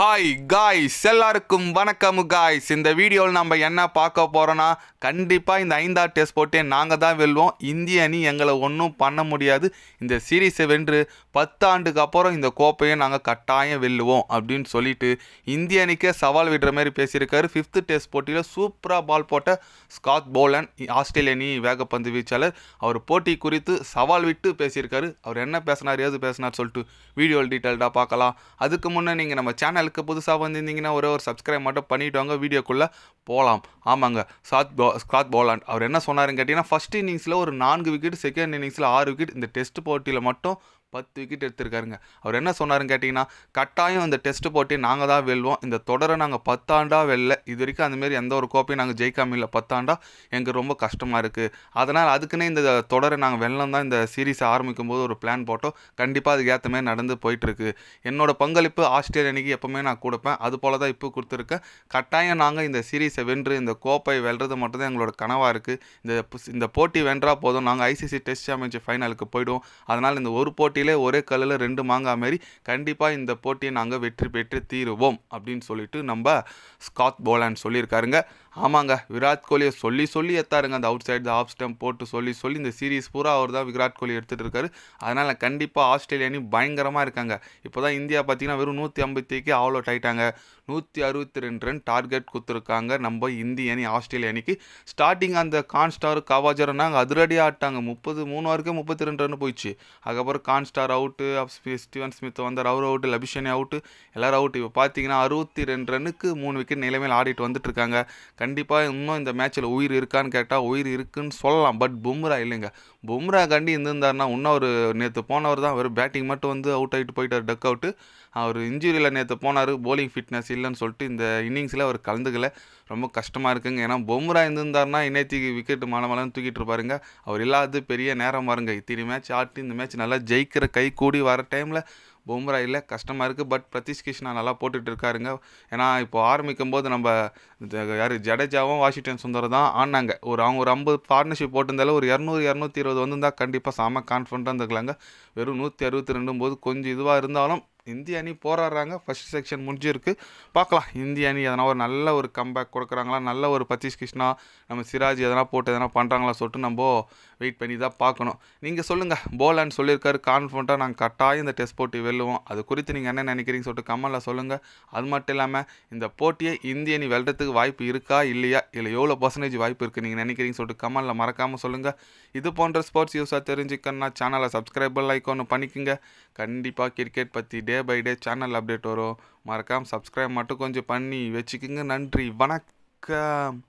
Hi guys எல்லாருக்கும் வணக்கம் guys இந்த வீடியோவில் நம்ம என்ன பார்க்க போகிறோன்னா கண்டிப்பாக இந்த ஐந்தாறு டெஸ்ட் போட்டே நாங்கள் தான் வெல்வோம். இந்திய அணி எங்களை ஒன்றும் பண்ண முடியாது. இந்த சீரீஸை வென்று பத்தாண்டுக்கு அப்புறம் இந்த கோப்பையை நாங்கள் கட்டாயம் வெல்லுவோம் அப்படின்னு சொல்லிட்டு இந்திய அணிக்கே சவால் விடுற மாதிரி பேசியிருக்காரு. ஃபிஃப்த்து டெஸ்ட் போட்டியில் சூப்பராக பால் போட்ட ஸ்காட் போலன் ஆஸ்திரேலிய அணி வேகப்பந்து வீச்சாளர். அவர் போட்டி குறித்து சவால் விட்டு பேசியிருக்காரு. அவர் என்ன பேசினார் ஏது பேசினார் சொல்லிட்டு வீடியோ டீட்டெயில்டாக பார்க்கலாம். அதுக்கு முன்னே நீங்கள் நம்ம சேனல் சேனலுக்கு புதுசாக வந்திருந்தீங்கன்னா ஒரே ஒரு சப்ஸ்கிரைப் மட்டும் பண்ணிவிட்டு வாங்க. வீடியோக்குள்ளே போகலாம் ஆமாங்க. சாத் போ ஸ்காத் போலாண்ட் அவர் என்ன சொன்னாருன்னு கேட்டிங்கன்னா ஃபஸ்ட் இன்னிங்ஸில் ஒரு நான்கு விக்கெட் செகண்ட் இன்னிங்ஸில் ஆறு விக்கெட் இந்த டெஸ்ட் போட்டியில் மட்டும் பத்து விக்கெட் எடுத்திருக்காருங்க. அவர் என்ன சொன்னாருன்னு கேட்டிங்கன்னா கட்டாயம் இந்த டெஸ்ட் போட்டி நாங்கள் தான் வெல்வோம். இந்த தொடரை நாங்கள் பத்தாண்டா வெல்ல. இது வரைக்கும் அந்தமாரி எந்த ஒரு கோப்பையும் நாங்கள் ஜெயிக்காம இல்லை. பத்தாண்டா எங்களுக்கு ரொம்ப கஷ்டமாக இருக்குது அதனால் அதுக்குன்னே இந்த தொடரை நாங்கள் வெள்ளம் தான் இந்த சீரீஸை ஆரம்பிக்கும் போது ஒரு பிளான் போட்டோம். கண்டிப்பாக அதுக்கு ஏற்ற மாதிரி நடந்து போயிட்டுருக்கு. என்னோட பங்களிப்பு ஆஸ்திரேலிய அணிக்கு எப்போவுமே நான் கொடுப்பேன். அது போல தான் இப்போ கொடுத்துருக்கேன். கட்டாயம் நாங்கள் இந்த சீரீஸை வென்று இந்த கோப்பை வெல்றது மட்டும்தான் எங்களோட கனவாக இருக்குது இந்த இந்த போட்டி வென்றா போதும். நாங்கள் ஐசிசி டெஸ்ட் சாம்பியன்ஷிப் ஃபைனலுக்கு போயிடுவோம். அதனால் இந்த ஒரு போட்டி போட்டியிலே ஒரே கல்லில் ரெண்டு மாங்காய் மாரி கண்டிப்பாக இந்த போட்டியை நாங்கள் வெற்றி பெற்று தீருவோம் அப்படின்னு சொல்லிட்டு நம்ம ஸ்காட் போலான்னு சொல்லியிருக்காருங்க. ஆமாங்க விராட் கோலியை சொல்லி சொல்லி எத்தாருங்க. அந்த அவுட் சைடு ஆஃப் ஸ்டம்ப் போட்டு சொல்லி சொல்லி இந்த சீரீஸ் பூரா அவர் தான் விராட் கோலி எடுத்துகிட்டு இருக்காரு. அதனால் கண்டிப்பாக ஆஸ்திரேலிய அணி பயங்கரமாக இருக்காங்க. இப்போ தான் இந்தியா பார்த்தீங்கன்னா வெறும் நூற்றி ஐம்பத்திக்கு அவ்வளோ டைட்டாங்க ஆயிட்டாங்க. நூற்றி அறுபத்தி ரெண்டு ரன் டார்கெட் கொடுத்துருக்காங்க நம்ம இந்திய அணி ஆஸ்திரேலிய அணிக்கு. ஸ்டார்டிங் அந்த கான்ஸ்டார் கவாஜர்னாங்க அதிரடியாக ஆட்டாங்க. முப்பது மூணு வரைக்கும் முப்பத்தி ரெண்டு ரன் போயிடுச்சு. அதுக்கப்புறம் ஸ்டார் அவுட்டு ஸ்டீவன் ஸ்மித் வந்தார் அவர் அவுட்டு லபிஷனி அவுட்டு எல்லோரும் அவுட் இப்போ பார்த்தீங்கன்னா அறுபத்தி ரெண்டு ரன்னுக்கு மூணு விக்கெட் நிலைமையில் ஆடிட்டு வந்துட்டு இருக்காங்க கண்டிப்பாக இன்னும் இந்த மேட்ச்சில் உயிர் இருக்கான்னு கேட்டால் உயிர் இருக்குன்னு சொல்லலாம். பட் பும்ரா இல்லைங்க. பும்ரா கண்டி இருந்திருந்தாருன்னா இன்னும் ஒரு நேற்று போனவர் தான். வெறும் பேட்டிங் மட்டும் வந்து அவுட் ஆகிட்டு போயிட்டார் டக் அவுட்டு அவர் இன்ஜுரியில் நேற்று போனார் போலிங் ஃபிட்னஸ் இல்லைன்னு சொல்லிட்டு இந்த இன்னிங்ஸில் அவர் கலந்துக்கல. ரொம்ப கஷ்டமாக இருக்குங்க. ஏன்னா பொம்ரா இருந்திருந்தார்னா இன்னைக்கு விக்கெட் மலமலன்னு தூக்கிட்டு இருப்பாருங்க. அவர் இல்லாதது பெரிய நேரம் பாருங்க. இத்தனை மேட்ச் ஆட்டி இந்த மேட்ச் நல்லா ஜெயிக்கிற கை கூடி வர டைமில் பும்ரா இல்லை கஷ்டமாக இருக்குது பட் பிரதீஷ் கிருஷ்ணா நல்லா போட்டுட்டு இருக்காருங்க. ஏன்னா இப்போ ஆரம்பிக்கும் போது நம்ம யார் ஜடேஜாவும் வாஷிங்டன் சுந்தர் தான் ஆனாங்க. ஒரு அவங்க ஒரு ஐம்பது பார்ட்னர்ஷிப் போட்டிருந்தாலும் ஒரு இரநூறு இரநூத்தி இருபது வந்திருந்தால் கண்டிப்பாக செம கான்ஃபிடண்ட்டாக இருந்துக்கலாங்க. வெறும் நூற்றி அறுபத்தி ரெண்டும் போது கொஞ்சம் இதுவாக இருந்தாலும் இந்திய அணி போராடுறாங்க. ஃபர்ஸ்ட் செக்ஷன் முடிஞ்சிருக்கு. பார்க்கலாம். இந்திய அணி எதனா ஒரு நல்ல ஒரு கம்பேக் கொடுக்குறாங்களா? நல்ல ஒரு பத்தீஷ் கிருஷ்ணா நம்ம சிராஜ் எதனா போட்டு எதனா பண்ணுறாங்களா சொல்லிட்டு நம்ம வெயிட் பண்ணி தான் பார்க்கணும். நீங்கள் சொல்லுங்கள் போலான்னு சொல்லியிருக்காரு. கான்ஃபிடண்ட்டாக நாங்கள் கட்டாயம் இந்த டெஸ்ட் போட்டி வெல்லுவோம். அது குறித்து நீங்கள் என்ன நினைக்கிறீங்க சொல்லிட்டு கமலில் சொல்லுங்கள் அது மட்டும் இல்லாமல் இந்த போட்டியை இந்திய அணி வெல்றதுக்கு வாய்ப்பு இருக்கா இல்லையா? இல்லை எவ்வளோ பர்சன்டேஜ் வாய்ப்பு இருக்குது நீங்கள் நினைக்கிறீங்க சொல்லிட்டு கமலில் மறக்காமல் சொல்லுங்கள் இது போன்ற ஸ்போர்ட்ஸ் யூஸாக தெரிஞ்சுக்கணும்னா சேனலை சப்ஸ்கிரைபர் லைக் ஒன்று பண்ணிக்கோங்க. கண்டிப்பாக கிரிக்கெட் பற்றி day by day channel update வரும். மறக்காமல் சப்ஸ்கிரைப் மட்டும் கொஞ்சம் பண்ணி வச்சுக்கோங்க. நன்றி. வணக்கம்.